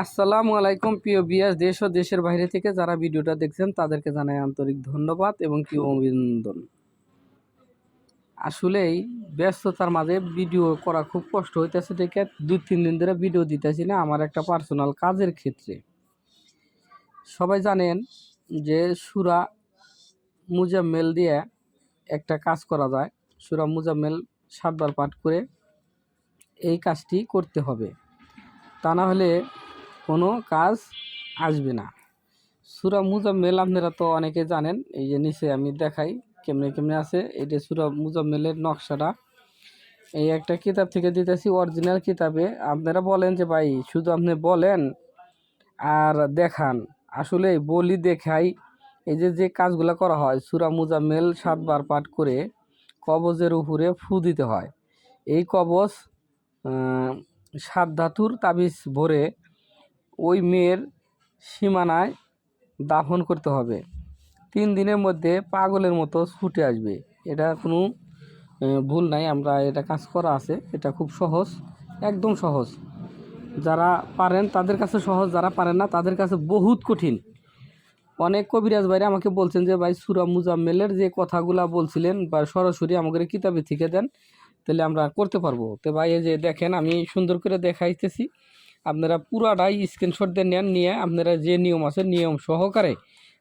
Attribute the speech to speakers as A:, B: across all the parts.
A: আসসালামু আলাইকুম, প্রিয় বিয়াস দেশ ও দেশের বাইরে থেকে যারা ভিডিওটা দেখছেন, তাদেরকে জানাই আন্তরিক ধন্যবাদ এবং কি অভিনন্দন। আসলেই ব্যস্ততার মাঝে ভিডিও করা খুব কষ্ট হইতেছে দেখে দুই, তিন দিন ধরে ভিডিও দিতেছি না, আমার একটা পার্সোনাল কাজের ক্ষেত্রে। সবাই জানেন যে সুরা মুজাম্মেল দিয়ে একটা কাজ করা যায়। সুরা মুজাম্মেল সাতবার পাঠ করে এই কাজটি করতে হবে। তা না হলে কোনো কাজ আসবে না। সুরা মুজাম্মেল আপনারা তো অনেকে জানেন, এই যে নিচে আমি দেখাই কেমনে কেমনে আছে এটা সুরা মুজাম্মেলের নকশাটা। এই একটা কিতাব থেকে দিতেছি, অরিজিনাল কিতাবে। আপনারা বলেন যে, ভাই, শুধু আপনি বলেন আর দেখান। আসলে বলি দেখাই, এই যে যে কাজগুলো করা হয়, সুরা মুজাম্মেল সাতবার পাঠ করে কবজের উপরে ফু দিতে হয়। এই কবজ সাত ধাতুর তাবিজ ভরে ওই মেয়ের সীমানায় দাফন করতে হবে। তিন দিনের মধ্যে পাগলের মতো ছুটে আসবে। এটা কোনো ভুল নাই, আমরা এটা কাজ করা আছে। এটা খুব সহজ, একদম সহজ। যারা পারেন, তাদের কাছে সহজ, যারা পারেন না, তাদের কাছে বহুত কঠিন। অনেক কবিরাজ ভাইরা আমাকে বলছেন যে, ভাই, সুরা মুজাম্মেলের যে কথাগুলা বলছিলেন বা সরাসরি আমাদের কিতাবে থেকে দেন, তাহলে আমরা করতে পারব। তো ভাই, এই যে দেখেন, আমি সুন্দর করে দেখাইতেছি। আপনারা পুরাটাই স্ক্রিনশট দিয়ে নেন, নিয়ে আপনারা যে নিয়ম আছে, নিয়ম সহকারে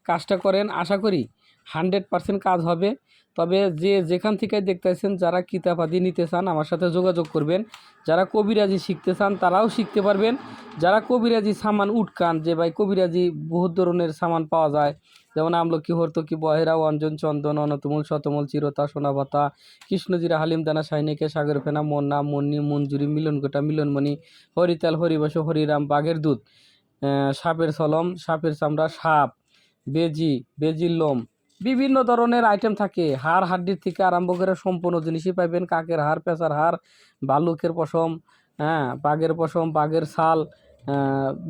A: কাজটা করেন। আশা করি হান্ড্রেড পার্সেন্ট কাজ হবে। তবে যে যেখান থেকে দেখতেছেন, যারা কিতাবাদি নিতে চান, আমার সাথে যোগাযোগ করবেন। যারা কবিরাজি শিখতে চান, তারাও শিখতে পারবেন। যারা কবিরাজি সামান উটকান, যে ভাই কবিরাজি বহুত ধরনের সামান পাওয়া যায়। যেমন আমলকি, হর্তকি, বহেরা, অঞ্জন, চন্দন, অনতমূল, শতমূল, চিরতা, সোনাবাতা, কৃষ্ণজিরা, হালিমদানা সাইনিকে সাগর ফেনা মন্না মন্নি, মঞ্জুরি, মিলন গোটা, মিলনমণি, হরিতাল, হরিবাস, হরিরাম, বাঘের দুধ সাপের সলম, সাপের চামড়া, সাপ, বেজি, বেজির লোম বিভিন্ন ধরনের আইটেম থাকে। হাড় হাড্ডির থেকে আরম্ভ করে সম্পূর্ণ জিনিসই পাইবেন। কাকের হাড়, পেঁচার হাড় ভালুকের পশম হ্যাঁ বাঘের পশম, বাঘের ছাল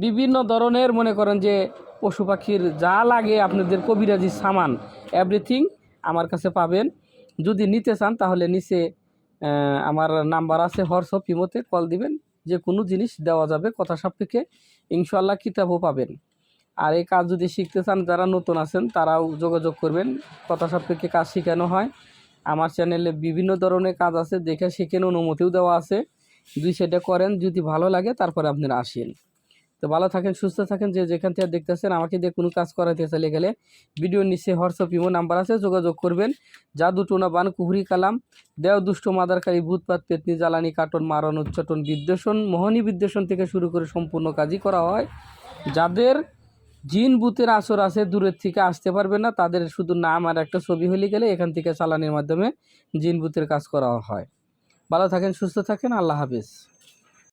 A: বিভিন্ন ধরনের মনে করেন যে পশু পাখির যা লাগে আপনাদের কবিরাজি সামান এভরিথিং আমার কাছে পাবেন। যদি নিতে চান তাহলে নিচে আমার নাম্বার আছে, হোয়াটসঅ্যাপ ইমোতে কল দিবেন। যে কোনো জিনিস দেওয়া যাবে, কথা সাপেক্ষে। ইনশাল্লাহ কিতাবও পাবেন। আর এই কাজ যদি শিখতে চান, যারা নতুন আছেন, তারাও যোগাযোগ করবেন। কথা সাপেক্ষে কাজ শেখানো হয়। আমার চ্যানেলে বিভিন্ন ধরনের কাজ আছে, দেখে শিখেন, অনুমতিও দেওয়া আছে। দুই সেটা করেন, যদি ভালো লাগে, তারপরে আপনারা আসেন। তো ভালো থাকেন, সুস্থ থাকেন, যে যেখান থেকে দেখতেছেন, আমাকে দিয়ে কোনো কাজ করাতে চাইলে গেলে ভিডিও নিচে হোয়াটসঅ্যাপ, ইমো নাম্বার আছে, যোগাযোগ করবেন। জাদু টোনা বান, কুহুরি কালাম, দেও দুষ্ট মাদারকারী ভূতপাত পেতনি, জ্বালানি কাটন মারণ, উচ্চটন, বিদ্বেষণ, মোহনী বিদ্বেষণ থেকে শুরু করে সম্পূর্ণ কাজই করা হয়। যাদের জিন বুথের আসর আছে, দূরের থেকে আসতে পারবে না। তাদের শুধু নাম আর একটা ছবি হলে গেলে এখান থেকে চালানির মাধ্যমে জিন বুথের কাজ করা হয়। ভালো থাকেন, সুস্থ থাকেন, আল্লাহ হাফিজ।